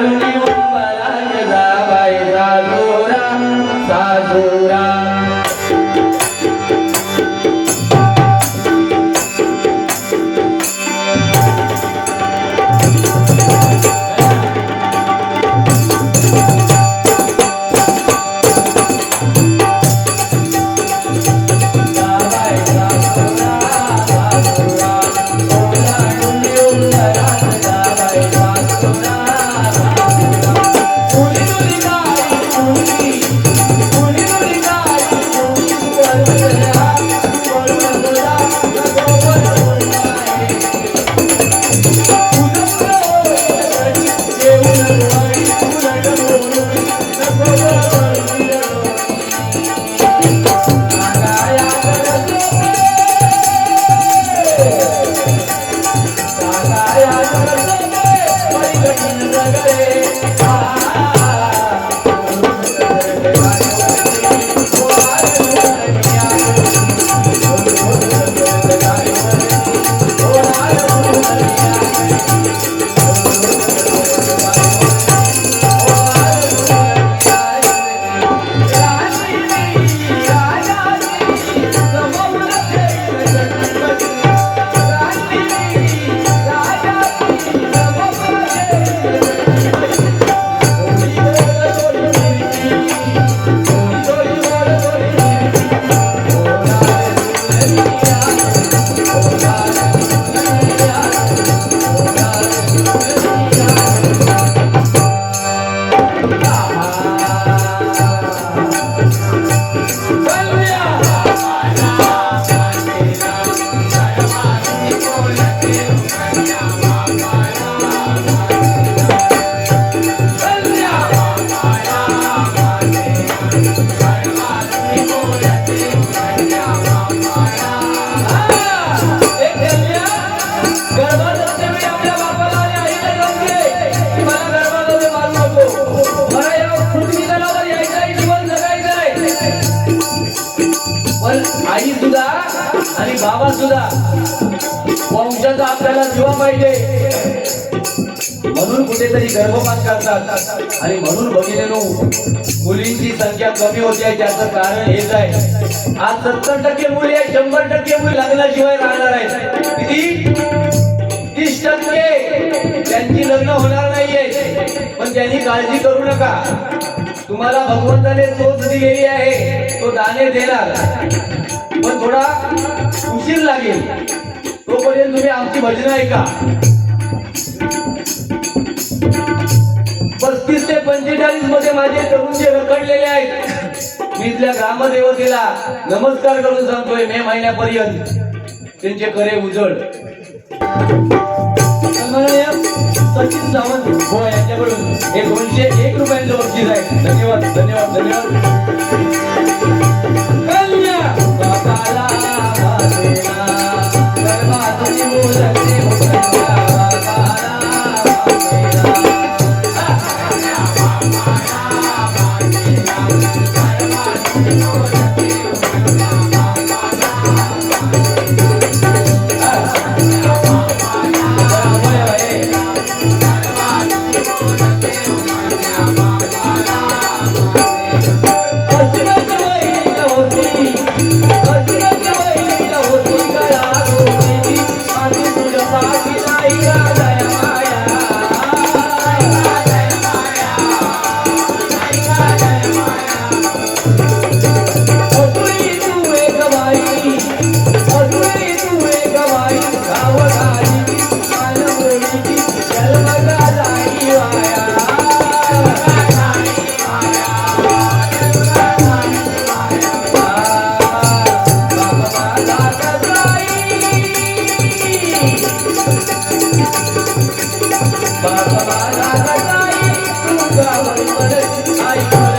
Hallelujah. जगदे पण आई सुद्धा आणि बाबा सुद्धा वंशाचा आपल्याला जीवा पाहिजे. म्हणून कुठेतरी गर्भपात करतात. आणि म्हणून बघितलेलो मुलींची संख्या कमी होते त्याचं कारण हेच आहे. आज सत्तर टक्के मुली आहे शंभर टक्के मुली लग्नाशिवाय राहणार आहेत. किती? तीस टक्के. त्यांची लग्न होणार नाहीये. पण त्यांनी काळजी करू नका. तुम्हाला भगवंताने तोच दिलेली आहे तो दाने देणार. पण थोडा उशीर लागेल. तोपर्यंत तुम्ही आमची भजनं ऐका. पस्तीस ते पंचेचाळीसमध्ये माझे तरुण जे रखडलेले आहेत. मी इथल्या ग्रामदेवतेला नमस्कार करून सांगतोय मे महिन्यापर्यंत. त्यांचे करे उजळ. सचिन सावंत. हो यांच्याकडून. हे एक रुपयांचं बक्षीस आहे धन्यवाद धन्यवाद धन्यवाद. गावगाडीची, मानवडीची, जन्मगा जाई वाया. आई